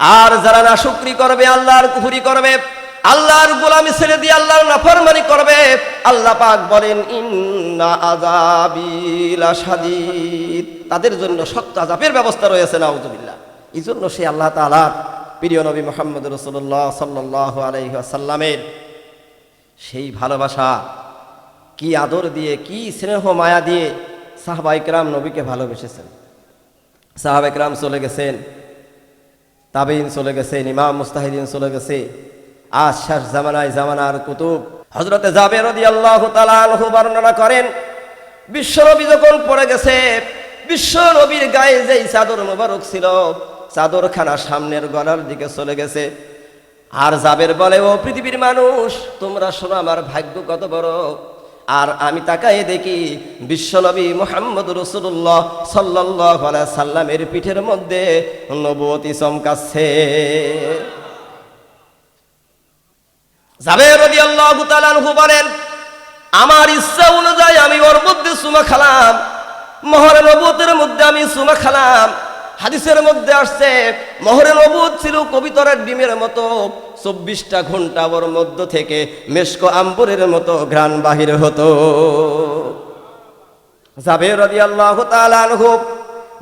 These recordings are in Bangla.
আর যারা না শুক্রি করবে, আল্লাহর কুফুরি করবে, আল্লাহর গোলামি ছেড়ে দিয়ে আল্লাহর নাফরমানি করবে, আল্লাহ পাক বলেন, ইন্না আযাবিল শাদীদ তাদের জন্য শক্ত আযাবের ব্যবস্থা রয়েছে, নাউজুবিল্লাহ। এই জন্য সে আল্লাহ তাআলার প্রিয় নবী মুহাম্মদ রাসূলুল্লাহ সাল্লাল্লাহু আলাইহি ওয়াসাল্লামের সেই ভালোবাসা, কি আদর দিয়ে, কি স্নেহ মায়া দিয়ে সাহাবা ইকরাম নবীকে ভালোবেসেছেন। সাহাবা ইকরাম চলে গেছেন। তাবিন চলে গেছেন ইমাম মুস্তাহিদিন চলে গেছে। শেষ জামানায় জামানার কুতুব। হজরতে জাবের আল্লাহ বর্ণনা করেন বিশ্বনবী যখন পড়ে গেছে, বিশ্ব নবীর গায়ে যেই চাদর মোবারক ছিল, চাদরখানা সামনের গলার দিকে চলে গেছে। আর জাবের বলে, ও পৃথিবীর মানুষ, তোমরা শোনো আমার ভাগ্য কত বড়। আর আমি তাকায়ে দেখি বিশ্বনবী মোহাম্মদ রসুল্লাহ সাল্লাহ সাল্লামের পিঠের মধ্যে নবতী চমকাচ্ছে। আমার ইচ্ছা অনুযায়ী আমি ওর মধ্যে সুমা খালাম, মহরে নবুতের মধ্যে আমি সুমা খালাম। হাদিসের মধ্যে আসছে, মহরে নবুত ছিল কবিতরের ডিমের মতো। চব্বিশটা ঘণ্টা ওর মধ্য থেকে মেশকো আম্বরের মতো ঘ্রাণ বাহির হতো। জাবের রদি আল্লাহ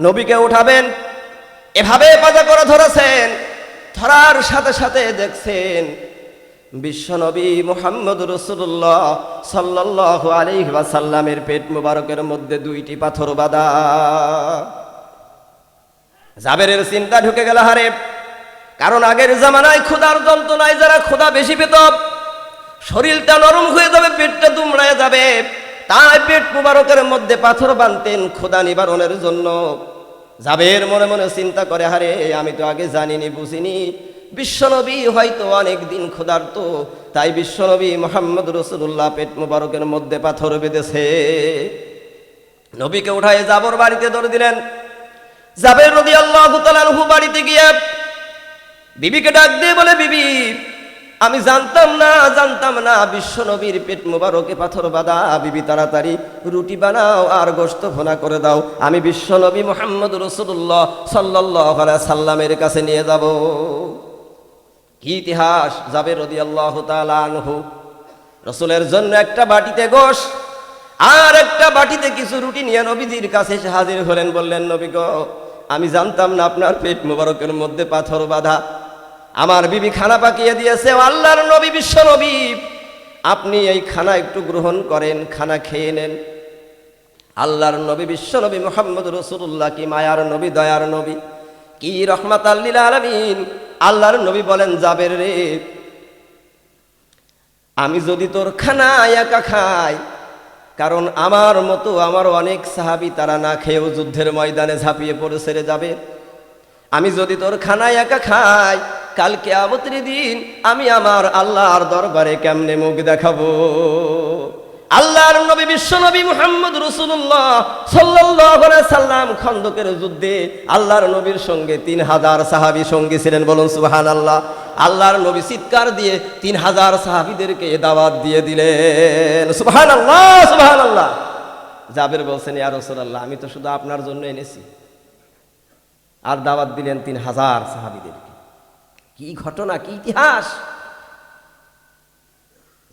নবীকে উঠাবেন, এভাবে পাজা করে ধরেছেন, ধরার সাথে সাথে দেখছেন বিশ্বনবী মোহাম্মদ রসুল্লাহ সাল্লাহ আলী সাল্লামের পেট মুবারকের মধ্যে দুইটি পাথর বাদা জাবেরের চিন্তা ঢুকে গেল, হারে কারণ আগের জামানায় ক্ষুধার যন্ত্রণায় যারা ক্ষুধা বেশি পেত, শরীরটা নরম হয়ে যাবে, পেটটা দুমড়ায় যাবে। তাই পেট মুবারকের মধ্যে পাথর বানতেন ক্ষুধা নিবারণের জন্য। জাবের মনে মনে চিন্তা করে হারে আমি তো আগে জানিনি, বুঝিনি। বিশ্বনবী হয়তো অনেক দিন ক্ষুধার্ত, তাই বিশ্বনবী মোহাম্মদ রসুল্লাহ পেট মুবারকের মধ্যে পাথর বেঁধেছে। নবীকে উঠায় জাবর বাড়িতে ধরে দিলেন। জাবের নদী আল্লাহ বাড়িতে গিয়ে বিবিকে ডাক দিয়ে বলে, বিবি, আমি জানতাম না জানতাম না, বিশ্ব নবীর পেট মোবারকে পাথর বাঁধা। বিবি, তাড়াতাড়ি রুটি বানাও আর গোস্ত ফোনা করে দাও। আমি বিশ্ব নবী মোহাম্মদ রসুল্লাহ সাল্লাহ সাল্লামের কাছে নিয়ে যাব। কি ইতিহাস? যাবে রদি আল্লাহ তালহু রসুলের জন্য একটা বাটিতে গোস আর একটা বাটিতে কিছু রুটি নিয়ে নবীজির কাছে এসে হাজির হলেন। বললেন, নবী গো, আমি জানতাম না আপনার পেট মোবারকের মধ্যে পাথর বাঁধা। আমার বিবি খানা পাকিয়ে দিয়েছে আল্লাহর নবী, বিশ্ব নবী। আপনি এই খানা একটু গ্রহণ করেন, খানা খেয়ে নেন। আল্লাহর নবী, বিশ্ব নবী, মোহাম্মদ রসুল্লাহ কি মায়ার নবী, দয়ার নবী, কি রহমাত আল্লিল আলমিন। আল্লাহর নবী বলেন, যাবের রে। আমি যদি তোর খানা একা খাই, কারণ আমার মতো আমার অনেক সাহাবি, তারা না খেয়েও যুদ্ধের ময়দানে ঝাঁপিয়ে পড়ে সেরে যাবে। আমি যদি তোর খানা একা খাই কালকে আমতের দিন আমি আমার আল্লাহর দরবারে কেমনে মুখ দেখাবো? আল্লাহর নবী, বিশ্ব নবী মুহাম্মদ রসুল্লাহ সাল্লাহ সাল্লাম খন্দকের যুদ্ধে আল্লাহর নবীর সঙ্গে তিন হাজার সাহাবি সঙ্গী ছিলেন, বলুন সুবাহান আল্লাহ আল্লাহর নবী চিৎকার দিয়ে তিন হাজার সাহাবিদেরকে দাওয়াত দিয়ে দিলেন। সুবাহান আল্লাহ সুবাহান আল্লাহ জাবের বলছেন, ইয়া রসুল্লাহ আমি তো শুধু আপনার জন্য এনেছি। আর দাওয়াত দিলেন তিন হাজার সাহাবিদেরকে। কি ঘটনা, কি ইতিহাস?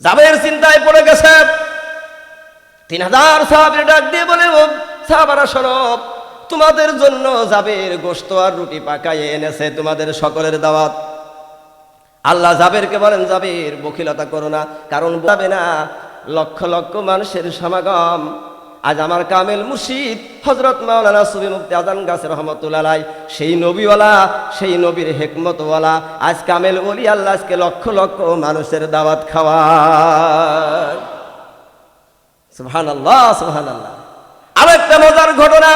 জাবের চিন্তায় পড়ে গেছে। তিন হাজার সাহাবের ডাক দিয়ে বলে সাহাবারা সরব তোমাদের জন্য জাবের গোস্ত আর রুটি পাকাইয়ে এনেছে তোমাদের সকলের দাওয়াত। আল্লাহ জাবেরকে বলেন, জাবের বকিলতা করো না, কারণ যাবে না, লক্ষ লক্ষ মানুষের সমাগম আজ আমার কামেল মুর্শিদ হজরত মাওলানা সুবি মুক্তি আজান গাছের রহমতুল্লাহ সেই নবীওয়ালা, সেই নবীর হেকমতওয়ালা, আজ কামেল ওলি আল্লাহ আজকে লক্ষ লক্ষ মানুষের দাওয়াত খাওয়া সুহান আল্লাহ সুহান আল্লাহ আর একটা মজার ঘটনা,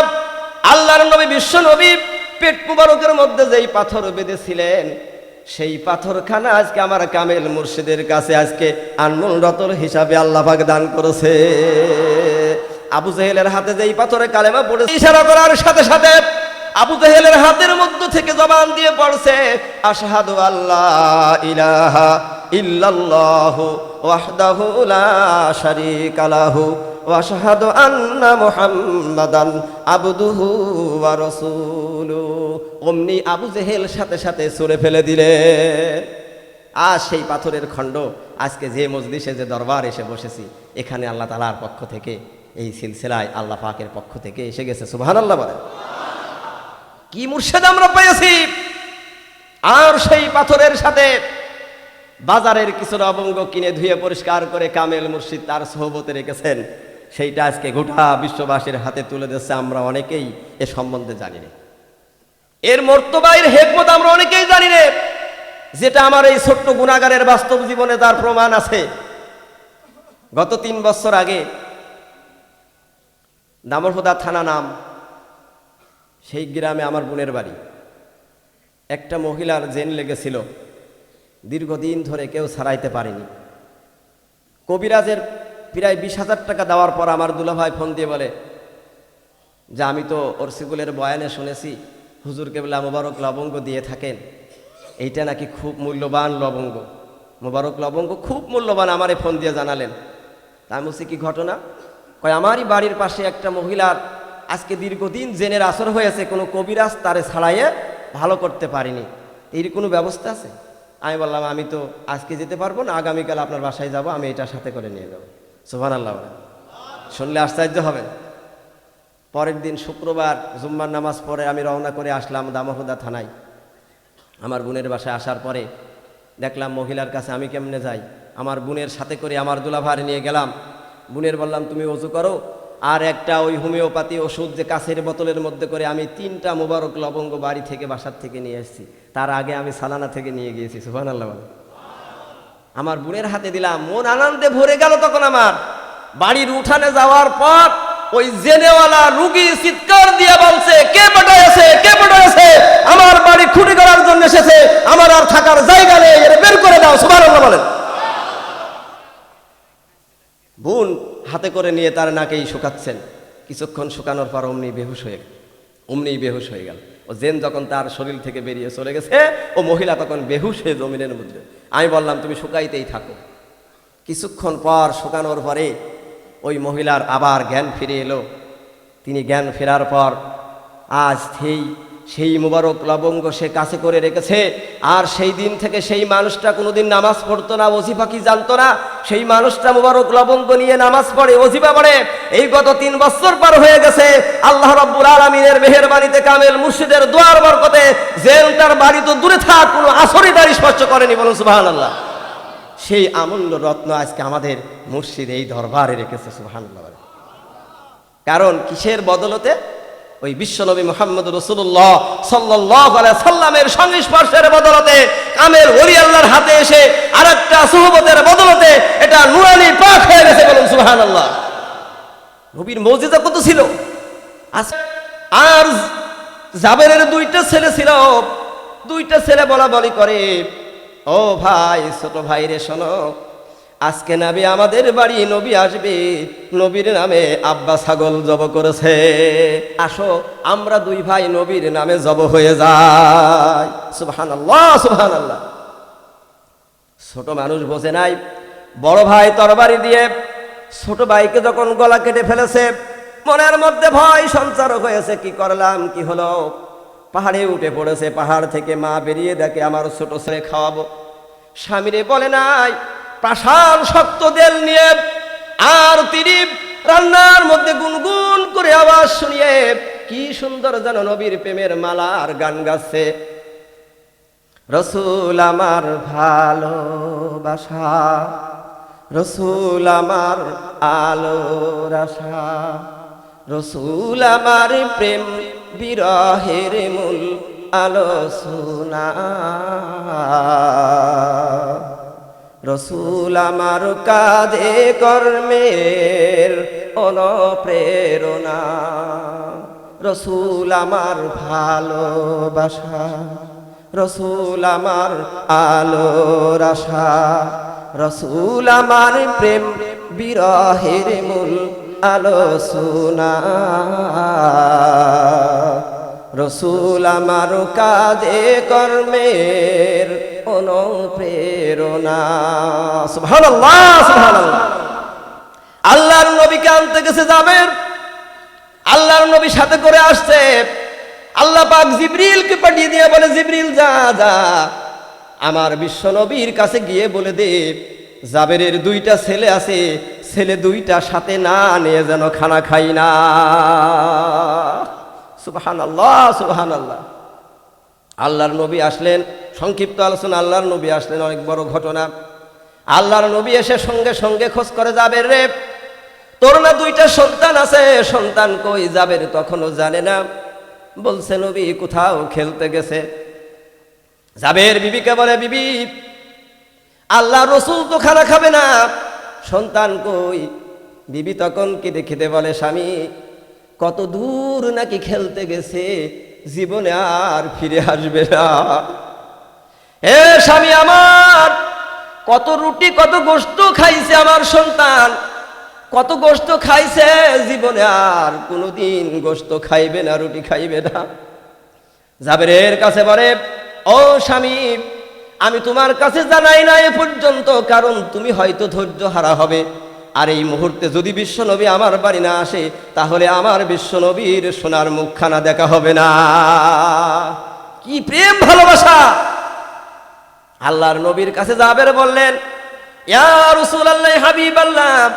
আল্লাহর নবী, বিশ্ব নবী, পেট মুবারকের মধ্যে যেই পাথর বেঁধেছিলেন, সেই পাথরখানা আজকে আমার কামেল মুর্শিদের কাছে আজকে আনমোল রতন হিসাবে আল্লাহবাক দান করেছে। আবু জেহেলের হাতে যেই পাথরে কালেমা পড়ে ইশারা করার সাথে সাথে আবু জেহেলের হাতের মধ্য থেকে জবান দিয়ে পড়ছে, আশহাদু আল্লাহ ইলাহা ইল্লাল্লাহু ওয়াহদাহু লা শারীকা লাহু ওয়াশহাদু আন্না মুহাম্মাদান আবদুহু ওয়া রাসূলুহু অমনি আবু জেহেল সাথে সাথে সরে ফেলে দিলেন আজ সেই পাথরের খণ্ড, আজকে যে মজলিসে, যে দরবার এসে বসেছি, এখানে আল্লাহ তালার পক্ষ থেকে এই সিলসিলায় আল্লাহ পাকের পক্ষ থেকে এসে গেছে সুবহান আল্লাহ বলে কি মুর্শেদ আমরা পেয়েছি? আর সেই পাথরের সাথে বাজারের কিছু লবঙ্গ কিনে ধুয়ে পরিষ্কার করে কামেল মুর্শিদ তার সহবতে রেখেছেন। সেইটা আজকে গোটা বিশ্ববাসীর হাতে তুলে দিচ্ছে আমরা অনেকেই এ সম্বন্ধে জানি না। এর মর্তবাইয়ের হেকমত আমরা অনেকেই জানি না, যেটা আমার এই ছোট্ট গুণাগারের বাস্তব জীবনে তার প্রমাণ আছে। গত তিন বছর আগে দামরহুদা থানা নাম। সেই গ্রামে আমার বোনের বাড়ি। একটা মহিলার জেন লেগেছিল। দীর্ঘদিন ধরে কেউ ছাড়াইতে পারেনি। কবিরাজের প্রায় বিশ হাজার টাকা দেওয়ার পর আমার দুলাভাই ফোন দিয়ে বলে, যে আমি তো অর্সিকুলের বয়ানে শুনেছি, হুজুর কেবলা মোবারক লবঙ্গ দিয়ে থাকেন। এইটা নাকি খুব মূল্যবান লবঙ্গ। মোবারক লবঙ্গ খুব মূল্যবান, আমারে ফোন দিয়ে জানালেন। তা আমি কি ঘটনা? কয়, আমারই বাড়ির পাশে একটা মহিলার আজকে দীর্ঘদিন জেনের আসর হয়েছে, কোনো কবিরাজ তারে ছাড়াইয়ে ভালো করতে পারিনি। এর কোনো ব্যবস্থা আছে? আমি বললাম, আমি তো আজকে যেতে পারব না, আগামীকাল আপনার বাসায় যাব, আমি এটার সাথে করে নিয়ে যাব। সোহান আল্লাহ। শুনলে আশ্চর্য হবে পরের দিন শুক্রবার জুম্মার নামাজ পরে আমি রওনা করে আসলাম দামহুদা থানায়। আমার বোনের বাসায় আসার পরে দেখলাম মহিলার কাছে আমি কেমনে যাই? আমার বোনের সাথে করে আমার দুলাভার নিয়ে গেলাম। বোনের বললাম, তুমি অজু করো। আর একটা ওই হোমিওপ্যাথি ওষুধ যে কাছের বোতলের মধ্যে করে আমি তিনটা মোবারক লবঙ্গ বাড়ি থেকে, বাসার থেকে নিয়ে এসেছি। তার আগে আমি সালানা থেকে নিয়ে গিয়েছি সুহান আল্লাহ আমার বোনের হাতে দিলাম, মন আনন্দে ভরে গেল তখন আমার। বাড়ির উঠানে যাওয়ার পর ওই জেনেওয়ালা রুগী চিৎকার দিয়ে বলছে, কে পাঠাইছে? কে পাঠাইছে? আমার বাড়ি খুঁটি করার জন্য এসেছে। আমার আর থাকার জায়গা নেই বের করে দাও। সুবাহ বলেন। হাতে করে নিয়ে তার নাকেই শুকাচ্ছেন। কিছুক্ষণ শুকানোর পর অমনি বেহুশ হয়ে গেল। অমনি বেহুশ হয়ে গেল। ও জেন যখন তার শরীর থেকে বেরিয়ে চলে গেছে, ও মহিলা তখন বেহুশ হয়ে জমিনের মধ্যে। আমি বললাম, তুমি শুকাইতেই থাকো। কিছুক্ষণ পর শুকানোর পরে ওই মহিলার আবার জ্ঞান ফিরে এলো। তিনি জ্ঞান ফেরার পর আজ সেই সেই মুবারক লবঙ্গ সে কাছে করে রেখেছে। আর সেই দিন থেকে সেই মানুষটা কোনোদিন নামাজ পড়তো না, ওজিফা কি জানতো না? সেই মানুষটা মুবারক লবঙ্গ নিয়ে নামাজ পড়ে, ওজিফা পড়ে। এই গত তিন বছর পার হয়ে গেছে। আল্লাহ রব্বুল আলমিনের মেহেরবানিতে কামেল মুর্শিদের দোয়ার বরকতে জেল তার বাড়ি তো দূরে থাক, কোনো আসরই দাঁড়ি স্পষ্ট করেনি বলুন সুবাহ আল্লাহ সেই আমূল্য রত্ন আজকে আমাদের মুর্শিদ এই দরবারে রেখেছে সুবাহান কারণ কিসের বদলতে? ওই বিশ্বনবী মোহাম্মদ রসুল্লাহ সাল্লাহ সাল্লামের সংস্পর্শের বদলতে, কামের ওলি আল্লাহর হাতে এসে আর একটা সুহবতের বদলতে এটা নুরানি পাক হয়ে গেছে বলুন সুহান আল্লাহ নবীর মৌজিদা কত ছিল? আর জাবেরের দুইটা ছেলে ছিল, দুইটা ছেলে বলা বলি করে, ও ভাই, ছোট ভাই রে শোনো আজকে নাবি আমাদের বাড়ি নবী আসবে। নবীর নামে আব্বা ছাগল জব করেছে। আসো, আমরা দুই ভাই নবীর নামে জব হয়ে যাই। সুবহান আল্লাহ সুবহান আল্লাহ ছোট মানুষ বোঝে নাই, বড় ভাই তরবারি দিয়ে ছোট ভাইকে যখন গলা কেটে ফেলেছে, মনের মধ্যে ভয় সঞ্চার হয়েছে, কি করলাম, কি হলো? পাহাড়ে উঠে পড়েছে, পাহাড় থেকে মা বেরিয়ে দেখে, আমার ছোট ছেলে খাওয়াবো। স্বামীরে বলে নাই প্রাসার শক্ত দেল নিয়ে আর তিনি রান্নার মধ্যে গুনগুন করে আওয়াজ শুনিয়ে, কি সুন্দর যেন নবীর প্রেমের মালা আর গান গাচ্ছে। রসুল আমার ভালোবাসা, রসুল আমার আলোর আশা, রসুল আমার প্রেম বিরহের মূল আলোচনা। রসুল আমার কাজে কর্মের অনুপ্রেরণা। রসুল আমার ভালোবাসা, রসুল আমার আলোর আশা, রসুল আমার প্রেম বিরহের মূল আলোচনা। রসুল আমার কাজে কর্মের অনুপ্রেরণা সুবহানাল্লাহ সুবহানাল্লাহ। আল্লাহর নবীকে আনতে গেছে যাবের আল্লাহর নবী সাথে করে আসছে। আল্লাহ পাক জিব্রিলকে পাঠিয়ে দিয়ে বলে, জিব্রিল, যা যা। আমার বিশ্ব নবীর কাছে গিয়ে বলে দে, জাবেরের দুইটা ছেলে আছে, ছেলে দুইটা সাথে না নিয়ে যেন খানা খাই না। সুবহান আল্লাহ সুবহান আল্লাহ আল্লাহর নবী আসলেন, সংক্ষিপ্ত আলোচনা, আল্লাহর নবী আসলেন, অনেক বড় ঘটনা। আল্লাহর নবী এসে সঙ্গে সঙ্গে খোঁজ করে যাবে রে। তোর না দুইটা সন্তান আছে, সন্তান কই যাবে তখনও জানে না। বলছে, নবী, কোথাও খেলতে গেছে। যাবের বিবিকে বলে, বিবি, আল্লাহ রসুল তো খানা খাবে না। সন্তান কই? বিবি তখন কি দেখিতে বলে, স্বামী, কত দূর নাকি খেলতে গেছে? জীবনে আর ফিরে আসবে না। হে স্বামী আমার, কত রুটি, কত গোস্ত খাইছে আমার সন্তান। কত গোস্ত খাইছে জীবনে আর কোনোদিন গোস্ত খাইবে না, রুটি খাইবে না। জাবেরের কাছে বলে, ও স্বামী, আমি তোমার কাছে জানাই না এ পর্যন্ত, কারণ তুমি হয়তো ধৈর্য হারা হবে। আর এই মুহূর্তে যদি বিশ্বনবী আমার বাড়ি না আসে, তাহলে আমার বিশ্বনবীর সোনার মুখখানা দেখা হবে না। কি প্রেম ভালোবাসা! আল্লাহর নবীর কাছে যাবের বললেন হাবিব আল্লাহ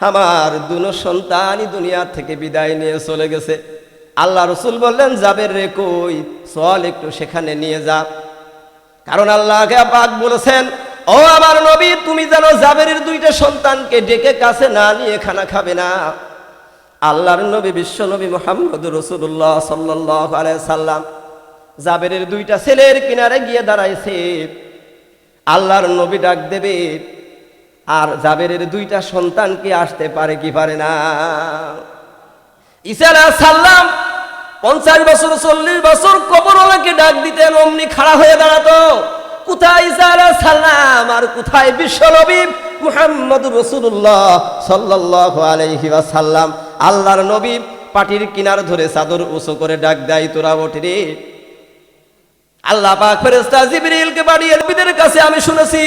আমার দুনো সন্তানই দুনিয়া থেকে বিদায় নিয়ে চলে গেছে। আল্লাহ রসুল বললেন যাবের রে কই? চল একটু সেখানে নিয়ে যা। কারণ আল্লাহকে পাক বলেছেন ও আমার নবী, তুমি জানো জাবেরের দুইটা সন্তানকে ডেকে কাছে না নিয়ে খানা খাবে না। আল্লাহর নবী, বিশ্ব নবী মোহাম্মদ রসুল্লাহ সাল্লাহ সাল্লাম জাবেরের দুইটা ছেলের কিনারে গিয়ে দাঁড়াইছে। আল্লাহর নবী ডাক দেবে, আর জাবেরের দুইটা সন্তান কি আসতে পারে কি পারে না। আলাইহিস সাল্লাম পঞ্চাশ বছর, চল্লিশ বছর কবরওয়ালাকে ডাক দিতেন, অমনি খাড়া হয়ে দাঁড়াতো। কোথায় ঈসা সালাম আর কোথায় বিশ্বনবী মুহাম্মদ রসুল্লাহ সাল্লাল্লাহু আলাইহি ওয়াসাল্লাম? আল্লাহর নবী পাটির কিনার ধরে চাদর উঁচু করে ডাক দেয়, তোরা ওঠে আল্লাহ পাক ফেরেশতা জিবরিলকে পাঠিয়ে নবীদের কাছে আমি শুনেছি,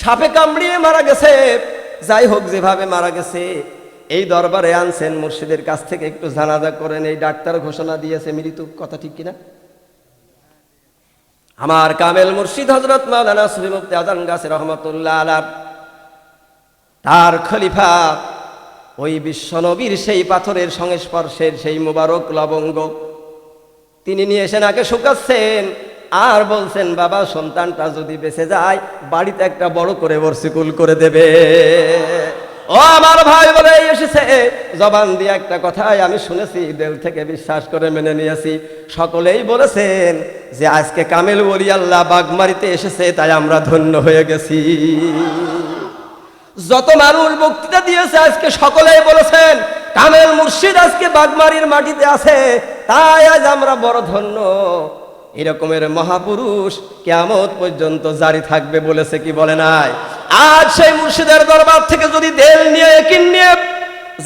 সাপে কামড়িয়ে মারা গেছে। যাই হোক, যেভাবে মারা গেছে, এই দরবারে আনছেন মুর্শিদের কাছ থেকে একটু জানাজা করেন। এই ডাক্তার ঘোষণা দিয়েছে মৃত্যু কথা ঠিক কিনা? আমার কামেল মুর্শিদ হজরত মাওলানা সুফিমুক্তি আজান গাছে রহমতুল্লাহ আলার। তার খলিফা, ওই বিশ্বনবীর সেই পাথরের সংস্পর্শের সেই মুবারক লবঙ্গ। তিনি নিয়ে এসে নাকে শুকাচ্ছেন, আর বলছেন, বাবা, সন্তানটা যদি বেঁচে যায়, বাড়িতে একটা বড় করে বর্ষিকুল করে দেবে। ও আমার ভাই বলে এসেছে। জবান দিয়ে একটা কথাই আমি শুনেছি, দেল থেকে বিশ্বাস করে মেনে নিয়েছি। সকলেই বলেছেন যে আজকে কামেল বলি আল্লাহ বাগমারিতে এসেছে, তাই আমরা ধন্য হয়ে গেছি। যত মানুষ বক্তৃতা দিয়েছে, আজকে সকলেই বলেছেন, কামেল মুর্শিদ আজকে বাগমারির মাটিতে আছে, তাই আজ আমরা বড় ধন্য। এরকমের মহাপুরুষ কেমত পর্যন্ত জারি থাকবে বলেছে কি বলে নাই। আজ সেই মুর্শিদের দরবার থেকে যদি দেল নিয়ে, একিন নিয়ে,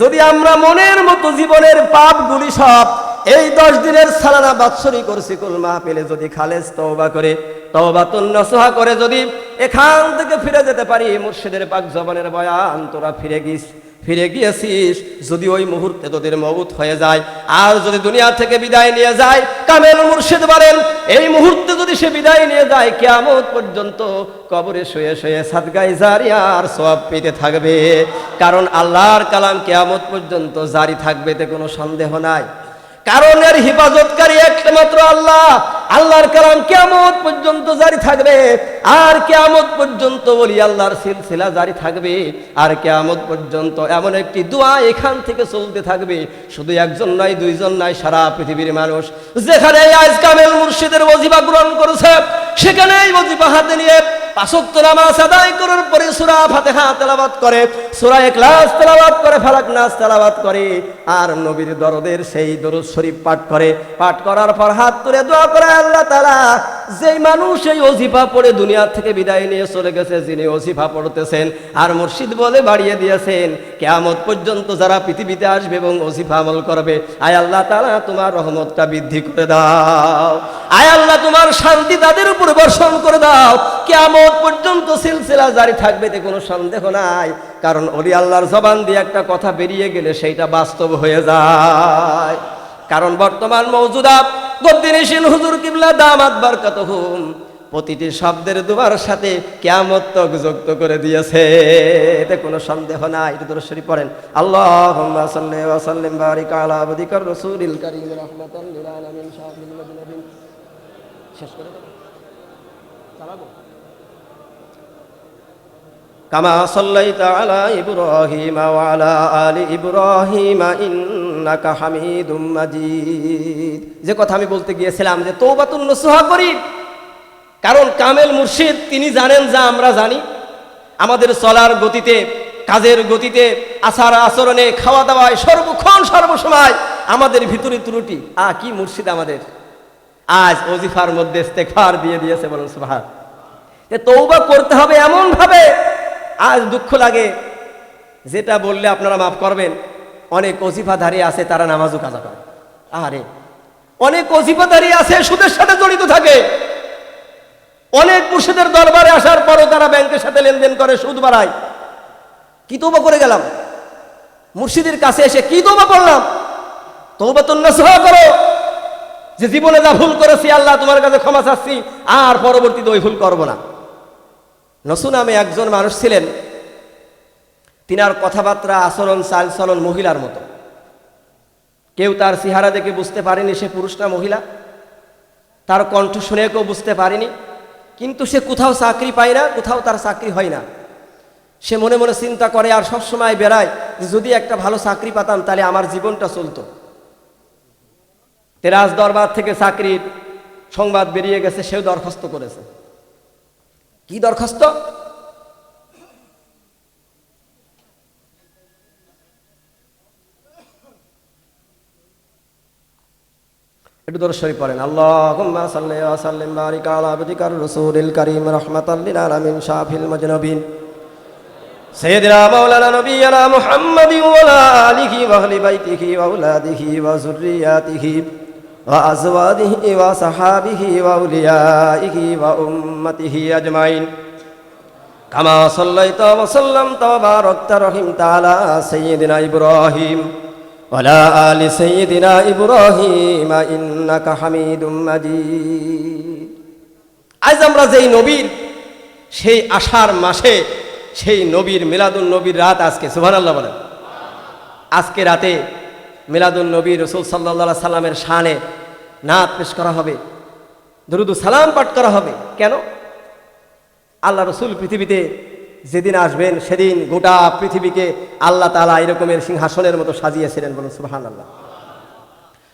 যদি আমরা মনের মতো জীবনের পাপ গুলি সব এই দশ দিনের সালানা বাৎসরিক করছি কুল পেলে যদি খালেজ তওবা করে তওবা নসহা করে যদি এখান থেকে ফিরে যেতে পারি, মুর্শিদের পাক জবানের বয়ান, তোরা ফিরে গিস। ফিরে গিয়েছিস, যদি ওই মুহূর্তে তোদের মৌত হয়ে যায়, আর যদি দুনিয়া থেকে বিদায় নিয়ে যায়, কামেল মুর্শিদ বলেন, এই মুহূর্তে যদি সে বিদায় নিয়ে যায় কেমন পর্যন্ত কবরে শুয়ে শুয়ে সাদগাই জারি আর সব পেতে থাকবে। কারণ আল্লাহর কালাম কেয়ামত পর্যন্ত জারি থাকবে তে কোনো সন্দেহ নাই। কারণ এর হিফাজতকারী একমাত্র আল্লাহ। আল্লাহর কালাম কেমন পর্যন্ত জারি থাকবে। আর কেয়ামত পর্যন্ত বলি আল্লাহর সিলসিলা জারি থাকবে। আর কেয়ামত পর্যন্ত এমন একটি দোয়া এখান থেকে চলতে থাকবে। শুধু একজন নয়, দুইজন নয়, সারা পৃথিবীর মানুষ। যেখানে আজ কামেল মুর্শিদের ওজিবা গ্রহণ করেছে সেখানে এই ওজিবা হাতে নিয়ে পাঁচক্ত নামাজ আদায় করার পরে সুরা করে সুরা করে ফালাক তেলাবাত করে। আর নবীর দরদের সেই শরীফ পাঠ করে। পাঠ করার পর হাত তুলে দোয়া করে, আল্লাহ তালা যেই মানুষ এই অজিফা পড়ে দুনিয়া থেকে বিদায় নিয়ে চলে গেছে, যিনি অজিফা পড়তেছেন, আর মুর্শিদ বলে বাড়িয়ে দিয়েছেন, কেয়ামত পর্যন্ত যারা পৃথিবীতে আসবে এবং অজিফা আমল করবে, আয় আল্লাহ তালা তোমার রহমতটা বৃদ্ধি করে দাও। আয় আল্লাহ, তোমার শান্তি তাদের উপর বর্ষণ করে দাও। কেমন কেয়ামত পর্যন্ত সিলসিলা জারি থাকবে এতে কোনো সন্দেহ নাই। কারণ অলি আল্লাহর জবান দিয়ে একটা কথা বেরিয়ে গেলে সেইটা বাস্তব হয়ে যায়। কারণ বর্তমান মৌজুদা গদ্দিনিসিন হুজুর কিবলা দামাত বারকাত হুম প্রতিটি শব্দের দুবার সাথে কেয়ামত তক যুক্ত করে দিয়েছে এতে কোনো সন্দেহ নাই। এটা শরীফ পড়েন। আল্লাহ সাল্লিম বারিক আলা আবদিকার রাসূলিল কারীম রাহমাতাল শেষ করে চালাবো? কামা সাল্লাইতা আলা ইব্রাহিম ওয়া আলা আলি ইব্রাহিম ইন্নাকা হামিদুম যে কথা আমি বলতে গিয়েছিলাম যে তৌবাতুন নসুহা করি, কারণ কামেল মুর্শিদ, তিনি জানেন যা আমরা জানি। আমাদের চলার গতিতে, কাজের গতিতে, আচার আচরণে খাওয়া দাওয়ায় সর্বক্ষণ, সর্বসময় আমাদের ভিতরে ত্রুটি। আ, কি মুর্শিদ আমাদের? আজ ওজিফার মধ্যে ইস্তেগফার দিয়ে দিয়েছে বলুন যে তৌবা করতে হবে এমন ভাবে আজ দুঃখ লাগে। যেটা বললে আপনারা মাফ করবেন, অনেক অজিফাধারী আছে, তারা নামাজও কাজা করে। আরে অনেক অজিফাধারী আছে, সুদের সাথে জড়িত থাকে। অনেক মুর্শিদের দরবারে আসার পরও তারা ব্যাংকের সাথে লেনদেন করে, সুদ বাড়ায়। কি তোবা করে গেলাম? মুর্শিদের কাছে এসে কি তোবা করলাম? তোবা তো করো। যে জীবনে যা ভুল করেছি, আল্লাহ তোমার কাছে ক্ষমা চাচ্ছি, আর পরবর্তীতে ওই ভুল করব না। নসু নামে একজন মানুষ ছিলেন। তিনার কথাবার্তা আচরণ চাল চলন মহিলার মতো। কেউ তার চেহারা দেখে বুঝতে পারেনি সে পুরুষ না মহিলা। তার কণ্ঠ শুনে কেউ বুঝতে পারেনি। কিন্তু সে কোথাও চাকরি পায় না, কোথাও তার চাকরি হয় না। সে মনে মনে চিন্তা করে, আর সব সময় বেড়ায় যে যদি একটা ভালো চাকরি পাতাম, তাহলে আমার জীবনটা চলতো। তেরাজ দরবার থেকে চাকরির সংবাদ বেরিয়ে গেছে, সেও দরখাস্ত করেছে। কি দরখাস্ত? একটু দরস পড়েন। আল্লাহুম্মা সাল্লি বারিক আলা আবদিকার রাসূলিল কারীম রাহমাতাল লিল আলামিন শাফিল মাজনুবিন। সাইয়্যিদিনা মাওলানা নবিয়ানা মুহাম্মাদি ওয়া আলিহি ওয়া আহলি বাইতিহি وأزواجه وصحابه وأوليائه وأمته أجمعين كما صليت وسلمت وباركت رحمت على سيدنا إبراهيم وعلى آل سيدنا إبراهيم إنك حميد مجيد আজ আমরা যেই নবীর সেই আষাঢ় মাসে সেই নবীর মিলাদুল নবীর রাত আজকে সুবহানাল্লাহ বলেন আজকে রাতে মিলাদুল নবী রসুল সাল্লা সাল্লামের শানে নাত পেশ করা হবে, দরুদু সালাম পাঠ করা হবে। কেন? আল্লাহ রসুল পৃথিবীতে যেদিন আসবেন সেদিন গোটা পৃথিবীকে আল্লাহ তালা এরকমের সিংহাসনের মতো সাজিয়েছিলেন বলুন সুবাহান আল্লাহ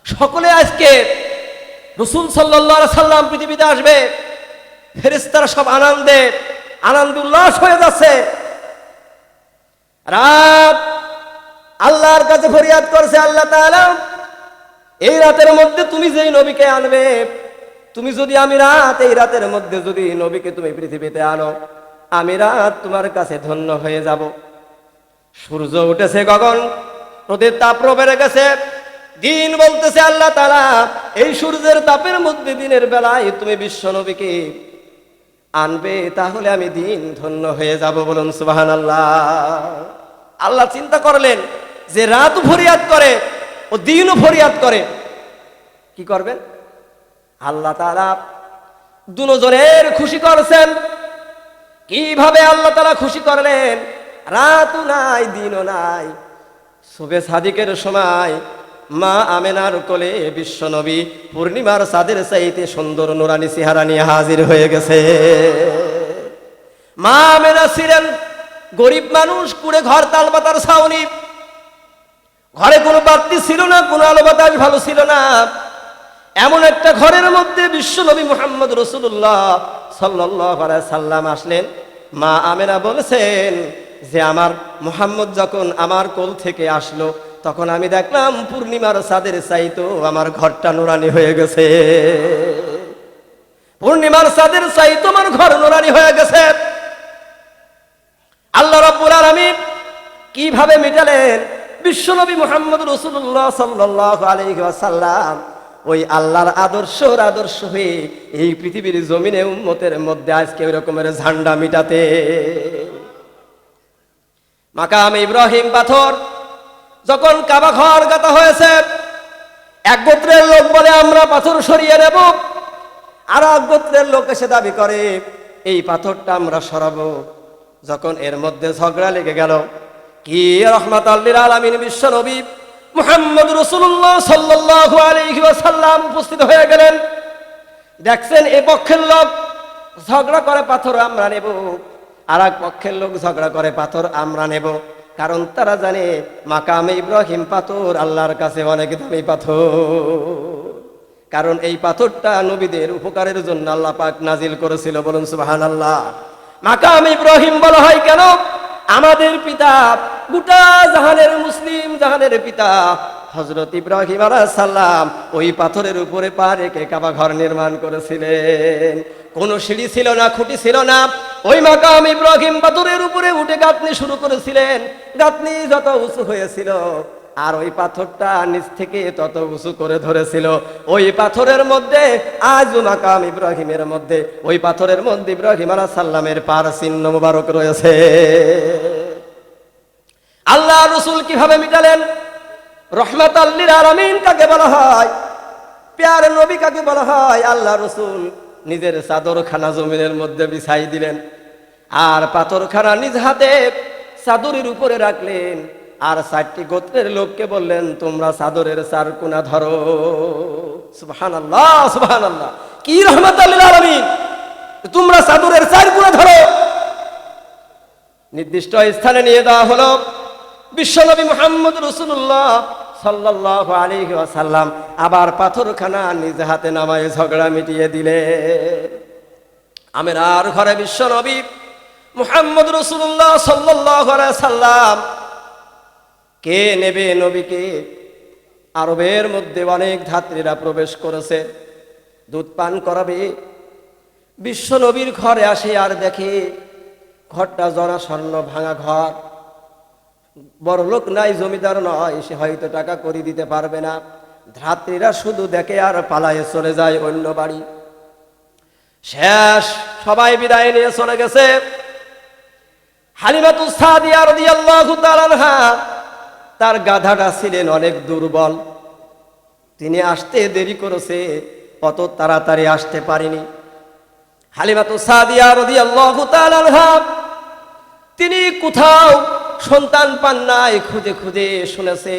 সকলে আজকে রসুল সাল্লাহ সাল্লাম পৃথিবীতে আসবে ফেরিস্তারা সব আনন্দে, আনন্দ উল্লাস হয়ে যাচ্ছে। রাত আল্লাহর কাছে ফরিয়াদ করছে আল্লাহ এই রাতের মধ্যে তুমি যেই নবীকে আনবে, তুমি যদি আমি রাত, এই রাতের মধ্যে যদি নবীকে তুমি পৃথিবীতে আনো, আমি রাত তোমার কাছে ধন্য হয়ে যাব। সূর্য উঠেছে গগন রোদের তাপ বেড়ে গেছে। দিন বলতেছে আল্লাহ তাআলা, এই সূর্যের তাপের মধ্যে দিনের বেলায় তুমি বিশ্ব নবীকে আনবে, তাহলে আমি দিন ধন্য হয়ে যাব বলুন সুবাহান আল্লাহ আল্লাহ চিন্তা করলেন যে রাত ফরিয়াদ করে ও দিনও ফরিয়াদ করে, কি করবেন? আল্লাহ তারা দুজনের খুশি করছেন। কীভাবে আল্লাহ তারা খুশি করলেন? রাতও নাই, দিনও নাই। শুভে সাদিকের সময় মা আমেনার কোলে বিশ্বনবী পূর্ণিমার সাদের চাইতে সুন্দর নুরানি চেহারা নিয়ে হাজির হয়ে গেছে। মা আমেনা ছিলেন গরিব মানুষ, কুড়ে ঘর তাল পাতার ছাউনি। ঘরে কোনো বাতি ছিল না, কোনো আলো বাতাস ভালো ছিল না। এমন একটা ঘরের মধ্যে বিশ্বনবী মোহাম্মদ রসুল্লাহ সাল্লাহ সাল্লাম আসলেন। মা আমেনা বলেছেন যে, আমার মোহাম্মদ যখন আমার কোল থেকে আসলো, তখন আমি দেখলাম পূর্ণিমার সাদের চাইতো আমার ঘরটা নোরানি হয়ে গেছে। পূর্ণিমার সাদের চাইতো আমার ঘর নোরানি হয়ে গেছে। আল্লাহ রব্বুল আলামিন কীভাবে মিটালেন? বিশ্বনবী মোহাম্মদ রসুল্লাহ সাল্লাহ আলাইহি ওই আল্লাহর আদর্শর আদর্শ হয়ে এই পৃথিবীর জমিনে উম্মতের মধ্যে আজকে ওই রকমের ঝান্ডা মিটাতে। মাকাম ইব্রাহিম পাথর, যখন কাবা ঘর গাতা হয়েছে, এক গোত্রের লোক বলে, আমরা পাথর সরিয়ে নেব। আর এক গোত্রের লোক এসে দাবি করে, এই পাথরটা আমরা সরাবো। যখন এর মধ্যে ঝগড়া লেগে গেল কি রহমত আল্লির আলমিন, বিশ্ব নবী মুহাম্মদ রসুল্লাহ সাল্লাহ আলহি সাল্লাম উপস্থিত হয়ে গেলেন। দেখছেন এ পক্ষের লোক ঝগড়া করে পাথর, আমরা নেব। আর এক পক্ষের লোক ঝগড়া করে পাথর, আমরা নেব। কারণ তারা জানে মাকামে ইব্রাহিম পাথর, আল্লাহর কাছে অনেক দামি পাথর। কারণ এই পাথরটা নবীদের উপকারের জন্য আল্লাহ পাক নাজিল করেছিল, বলুন সুবাহান আল্লাহ মাকাম ইব্রাহিম বলা হয় কেন? আমাদের পিতা, গোটা জাহানের মুসলিম জাহানের পিতা হজরত ইব্রাহিম সালাম ওই পাথরের উপরে পা রেখে কাবা ঘর নির্মাণ করেছিলেন। কোনো সিঁড়ি ছিল না, খুঁটি ছিল না, ওই মাকাম ইব্রাহিম পাথরের উপরে উঠে গাঁথনি শুরু করেছিলেন। গাঁথনি যত উঁচু হয়েছিল, আর ওই পাথরটা নিচ থেকে তত উঁচু করে ধরেছিল। ওই পাথরের মধ্যে আজও মাকাম ইব্রাহিমের মধ্যে, ওই পাথরের মধ্যে ইব্রাহিম আলাহ সাল্লামের পার চিহ্ন মুবারক রয়েছে। রসুল কীভাবে মিটালেন? রহমত আল্লির আলমিন কাকে বলা হয়? পেয়ার নবী কাকে বলা হয়? আল্লাহ রসুল নিজের চাদরখানা জমিনের মধ্যে বিছাই দিলেন। আর পাথরখানা নিজ হাতে চাদরের উপরে রাখলেন। আর চারটি গোত্রের লোককে বললেন, তোমরা চাদরের চার কোনা ধরো। সুবহান আল্লাহ সুবহান আল্লাহ কি রহমত আল্লিল আলমিন? তোমরা চাদরের চার কোনা ধরো। নির্দিষ্ট স্থানে নিয়ে দেওয়া হলো। বিশ্বনবী মোহাম্মদ রসুল্লাহ সাল্লাহ আলাইহি ওয়াসাল্লাম আবার পাথরখানা নিজ হাতে নামায় ঝগড়া মিটিয়ে দিলে। আমের ঘরে বিশ্বনবী মুহাম্মদ রসুল্লাহ সাল্লাহ সাল্লাম কে নেবে নবীকে? আরবের মধ্যে অনেক ধাত্রীরা প্রবেশ করেছে। দুধ পান করাবে। বিশ্বনবীর ঘরে আসে আর দেখে ঘরটা জরা স্বর্ণ ভাঙা ঘর। বড় লোক নাই, জমিদার নয়, সে হয়তো টাকা করে দিতে পারবে না। ধাত্রীরা শুধু দেখে আর পালায়ে চলে যায় অন্য বাড়ি। শেষ, সবাই বিদায় নিয়ে চলে গেছে। তার গাধাটা ছিলেন অনেক দুর্বল। তিনি আসতে দেরি করেছে, অত তাড়াতাড়ি আসতে পারেনি। হালিমাতু সাদিয়া তাআলা আনহা, তিনি কোথাও সন্তান পান নাই, খুঁজে খুঁজে শুনেছে।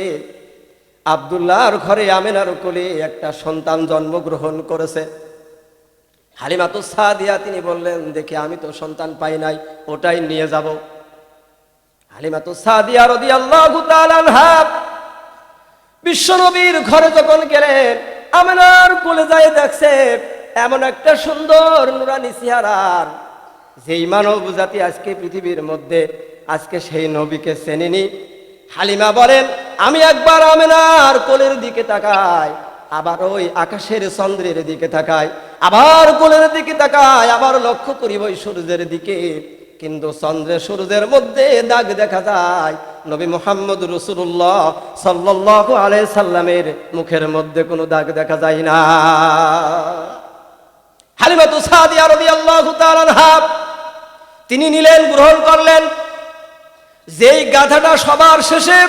আবদুল্লাহর ঘরে আমেনার কোলে একটা সন্তান জন্মগ্রহণ করেছে। হালিমাতু সাদিয়া, তিনি বললেন, দেখে, আমি তো সন্তান পাই নাই, ওটাই নিয়ে যাব। হালিমাতু সাদিয়া তাআলা আনহা বিশ্বনবীর ঘরে যখন গেলেন, আমেনার কোলে যায় দেখছে, এমন একটা সুন্দর নুরানি চেহারার, যেই মানব জাতি আজকে পৃথিবীর মধ্যে আজকে সেই নবীকে চেনেনি। হালিমা বলেন, আমি একবার আমেনার কোলের দিকে তাকাই, আবার ওই আকাশের চন্দ্রের দিকে তাকাই, আবার কোলের দিকে তাকাই, আবার লক্ষ্য করি ওই সূর্যের দিকে। কিন্তু চন্দ্রের সূর্যের মধ্যে দাগ দেখা যায়। নবী মোহাম্মদ রসুল্লাহ সাল্লাহ আলাই সাল্লামের মুখের মধ্যে কোনো দাগ দেখা যায় না। হালিমাতু সাদিয়া রাদিয়াল্লাহু তাআলা আনহা, তিনি নিলেন, গ্রহণ করলেন। যেই গাধাটা সবার শেষে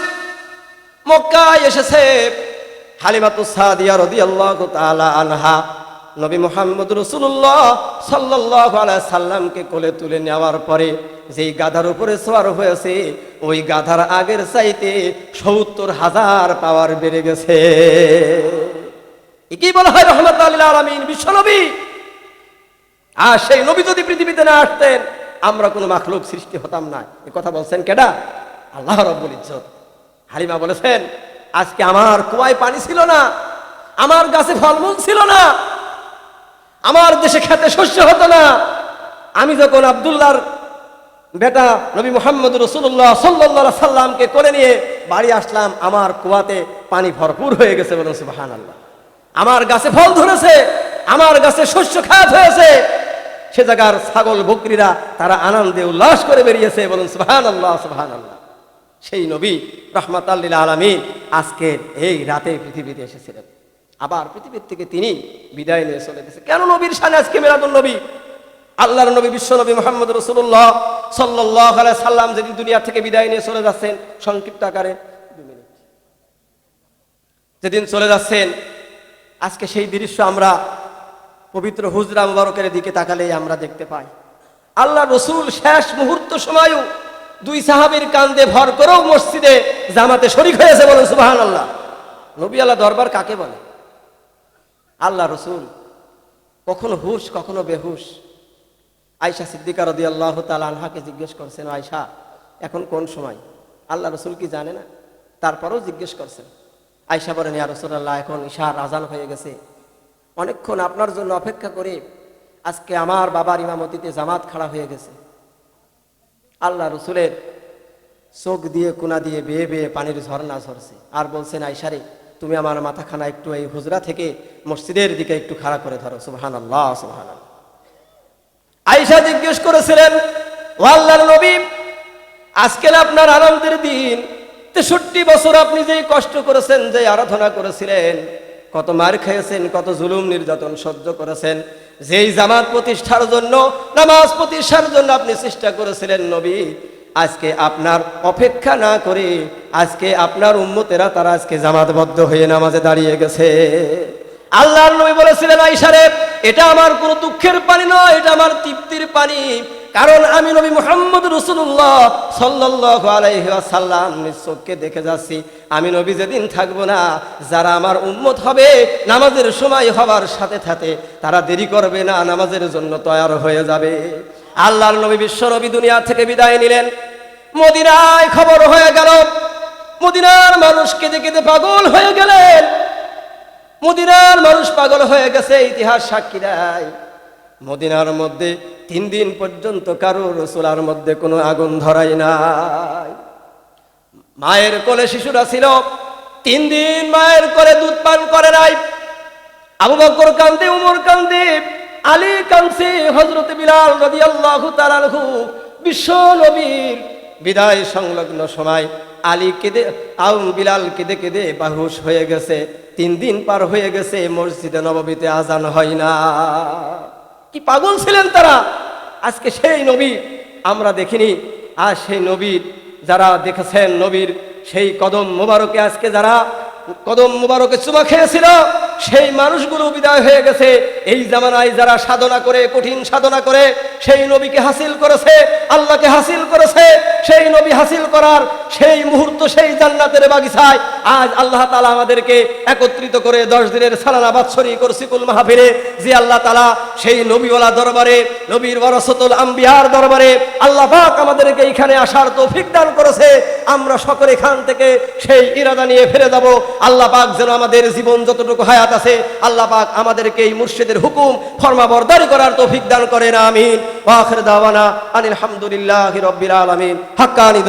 মক্কায় এসেছে আনহা, নবী সাল্লামকে কোলে তুলে নেওয়ার পরে যেই গাধার উপরে হয়েছে, ওই গাধার আগের চাইতে সত্তর হাজার পাওয়ার বেড়ে গেছে। কি বলা হয় আল্লাহ বিশ্বনবী। আর সেই নবী যদি পৃথিবীতে না আসতেন আমরা কোনো মাখলুক সৃষ্টি হতাম না। এ কথা বলছেন কেডা? আল্লাহ রব্বুল ইজ্জত। হালিমা বলেছেন, আজকে আমার কুয়ায় পানি ছিল না, আমার গাছে ফলমূল ছিল না, আমার দেশে খেতে শস্য হতো না। আমি যখন আবদুল্লাহর বেটা নবী মোহাম্মদ রসুল্লাহ সাল্লাহ সাল্লামকে করে নিয়ে বাড়ি আসলাম, আমার কুয়াতে পানি ভরপুর হয়ে গেছে বলুন সুবাহান আল্লাহ আমার গাছে ফল ধরেছে, আমার গাছে শস্য খাত হয়েছে সে জায়গার ছাগল বকরিরা তারা আনন্দে উল্লাস করে বেরিয়েছে বলুন সুবাহান আল্লাহ সুবাহান আল্লাহ সেই নবী রহমত আল্লিল আলমী আজকে এই রাতে পৃথিবীতে এসেছিলেন। আবার পৃথিবীর থেকে তিনি বিদায় নিয়ে চলে গেছে। কেন নবীর সানে আজকে মেলাদুল নবী? আল্লাহর নবী, বিশ্ব নবী মোহাম্মদ রসুল্লাহ সাল্লাহ সাল্লাম যেদিন দুনিয়া থেকে বিদায় নিয়ে চলে যাচ্ছেন, সংক্ষিপ্ত আকারে যেদিন চলে যাচ্ছেন, আজকে সেই দৃশ্য আমরা পবিত্র হুজরা মুবারকের দিকে তাকালেই আমরা দেখতে পাই। আল্লাহ রসুল শেষ মুহূর্ত সময়ও দুই সাহাবীর কান্দে ভর করেও মসজিদে জামাতে শরিক হয়েছে বলেন সুবাহান আল্লাহ নবী আল্লাহ দরবার কাকে বলে? আল্লাহ রসুল কখনো হুশ, কখনো বেহুশ। আয়সা সিদ্দিকা রদি আল্লাহ তালা আনহাকে জিজ্ঞেস করছেন আয়সা এখন কোন সময়? আল্লাহ রসুল কি জানে না? তারপরেও জিজ্ঞেস করছেন। আয়সা বলেন, ইয়া রসুল্লাহ এখন ঈশার আজান হয়ে গেছে। অনেকক্ষণ আপনার জন্য অপেক্ষা করে আজকে আমার বাবার ইমামতিতে জামাত খাড়া হয়ে গেছে। আল্লাহ রসুলের চোখ দিয়ে কোনা দিয়ে বেয়ে বেয়ে পানির ঝর্ণা ঝরছে। আর বলছেন আইসারে তুমি আমার মাথাখানা একটু এই হুজরা থেকে মসজিদের দিকে একটু খাড়া করে ধরো। সুবহান আল্লাহ আল্লাহ আইসা জিজ্ঞেস করেছিলেন, ও আল্লাহর নবী আজকের আপনার আনন্দের দিন। তেষট্টি বছর আপনি যে কষ্ট করেছেন যে আরাধনা করেছিলেন কত মার খেয়েছেন, কত জুলুম নির্যাতন সহ্য করেছেন। যেই জামাত প্রতিষ্ঠার জন্য, নামাজ প্রতিষ্ঠার জন্য আপনি চেষ্টা করেছিলেন নবী, আজকে আপনার অপেক্ষা না করে আজকে আপনার উম্মতেরা তারা আজকে জামাতবদ্ধ হয়ে নামাজে দাঁড়িয়ে গেছে। আল্লাহর নবী বলেছিলেন আইসারে এটা আমার কোনো দুঃখের পানি নয়, এটা আমার তৃপ্তির পানি। কারণ আমি নবী মোহাম্মদ রসুল্লাহ সাল্লাহ আলাইসাল্লাম চোখকে দেখে যাচ্ছি। আমি নবী যেদিন থাকব না, যারা আমার উম্মত হবে, নামাজের সময় হবার সাথে সাথে তারা দেরি করবে না, নামাজের জন্য তৈয়ার হয়ে যাবে। আল্লাহর নবী বিশ্ব নবী দুনিয়া থেকে বিদায় নিলেন। মদিনায় খবর হয়ে গেল, মদিনার মানুষ কেঁদে কেঁদে পাগল হয়ে গেলেন। মদিনার মানুষ পাগল হয়ে গেছে, ইতিহাস সাক্ষী দেয় মদিনার মধ্যে তিন দিন পর্যন্ত কারও রসুলার মধ্যে কোনো আগুন ধরাই নাই। মায়ের কোলে শিশুরা ছিল, তিন দিন মায়ের কোলে দুধ পান করে নাই। আবু বকর কান্দে, উমর কান্দে, আলী কান্দে হজরত বিলাল রবি আল্লাহ তালাহু বিশ্ব নবীর বিদায় সংলগ্ন সময় আলী কেঁদে, আউ বিলাল কেঁদে কেঁদে বাহুস হয়ে গেছে। তিন দিন পার হয়ে গেছে, মসজিদে নববীতে আজান হয় না। কি পাগল ছিলেন তারা? আজকে সেই নবী আমরা দেখিনি। আর সেই নবীর যারা দেখেছেন, নবীর সেই কদম মুবারকে আজকে যারা কদম মুবারকে চুমা খেয়েছিল সেই মানুষগুলো বিদায় হয়ে গেছে। এই জামানায় যারা সাধনা করে, কঠিন সাধনা করে, সেই নবীকে হাসিল করেছে, আল্লাহকে হাসিল করেছে, সেই নবী হাসিল করার সেই মুহূর্ত, সেই জান্নাতের বাগিচায় আজ আল্লাহ তালা আমাদেরকে একত্রিত করে দশ দিনের সালানা বাৎসরি করসিকুল মাহফিরে যে আল্লাহ তালা সেই নবীওয়ালা দরবারে, নবীর বরসতুল আম্বিয়ার দরবারে আল্লাহ পাক আমাদেরকে এখানে আসার তৌফিক দান করেছে। আমরা সকলে এখান থেকে সেই ইরাদা নিয়ে ফিরে যাব। আল্লাহ পাক যেন আমাদের জীবন যতটুকু হায়াত আছে। আল্লাহ পাক আমাদেরকে এই মুর্শিদের হুকুম ফরমাবরদারি করার তৌফিক দান করেন, আমিন। হাক্কানি